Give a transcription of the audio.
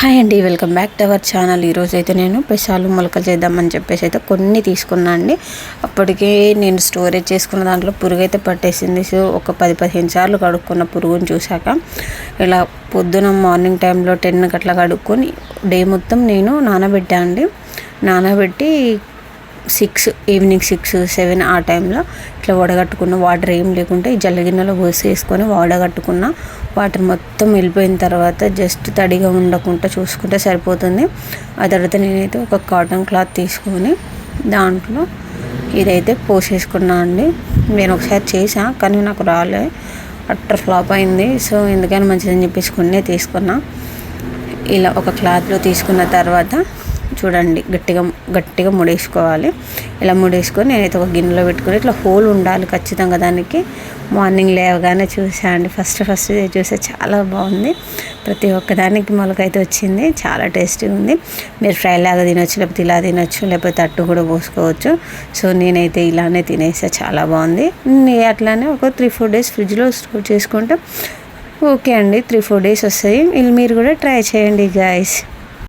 Hi అండి welcome back to our channel. ఈరోజు అయితే నేను పెసాలు మొలకలు చేద్దామని చెప్పేసి అయితే కొన్ని తీసుకున్నా అండి. అప్పటికే నేను స్టోరేజ్ చేసుకున్న దాంట్లో పురుగు అయితే పట్టేసింది. సో ఒక పది పదిహేను సార్లు కడుక్కున్న పురుగుని చూశాక ఇలా పొద్దున మార్నింగ్ టైంలో టెన్ అట్లా కడుక్కొని డే మొత్తం నేను నానబెట్టాను అండి. నానబెట్టి సిక్స్ ఈవినింగ్ సిక్స్ సెవెన్ ఆ టైంలో ఇట్లా వడగట్టుకున్న వాటర్ ఏం లేకుంటే ఈ జల్లగిన్నెలో పోసేసుకొని వడగట్టుకున్న వాటర్ మొత్తం వెళ్ళిపోయిన తర్వాత జస్ట్ తడిగా ఉండకుండా చూసుకుంటే సరిపోతుంది. ఆ తర్వాత నేనైతే ఒక కాటన్ క్లాత్ తీసుకొని దాంట్లో ఇదైతే పోసేసుకున్నా అండి. నేను ఒకసారి చేసా కానీ నాకు రాలే. అట్టర్ ఫ్లాప్ అయింది. సో ఎందుకని మంచిదని చెప్పేసి కొన్నే తీసుకున్నా. ఇలా ఒక క్లాత్లో తీసుకున్న తర్వాత చూడండి గట్టిగా గట్టిగా ముడేసుకోవాలి. ఇలా ముడేసుకొని నేనైతే ఒక గిన్నెలో పెట్టుకుని ఇట్లా హోల్ ఉండాలి ఖచ్చితంగా దానికి. మార్నింగ్ లేవగానే చూసా అండి ఫస్ట్ ఫస్ట్ చూసే చాలా బాగుంది. ప్రతి ఒక్కదానికి మొలకైతే వచ్చింది. చాలా టేస్టీ ఉంది. మీరు ఫ్రై లాగా తినొచ్చు లేకపోతే ఇలా తినొచ్చు లేకపోతే అట్టు కూడా పోసుకోవచ్చు. సో నేనైతే ఇలానే తినేసా. చాలా బాగుంది. అట్లానే ఒక త్రీ ఫోర్ డేస్ ఫ్రిడ్జ్లో స్టోర్ చేసుకుంటే ఓకే అండి. త్రీ ఫోర్ డేస్ వస్తాయి. మీరు కూడా ట్రై చేయండి గాయస్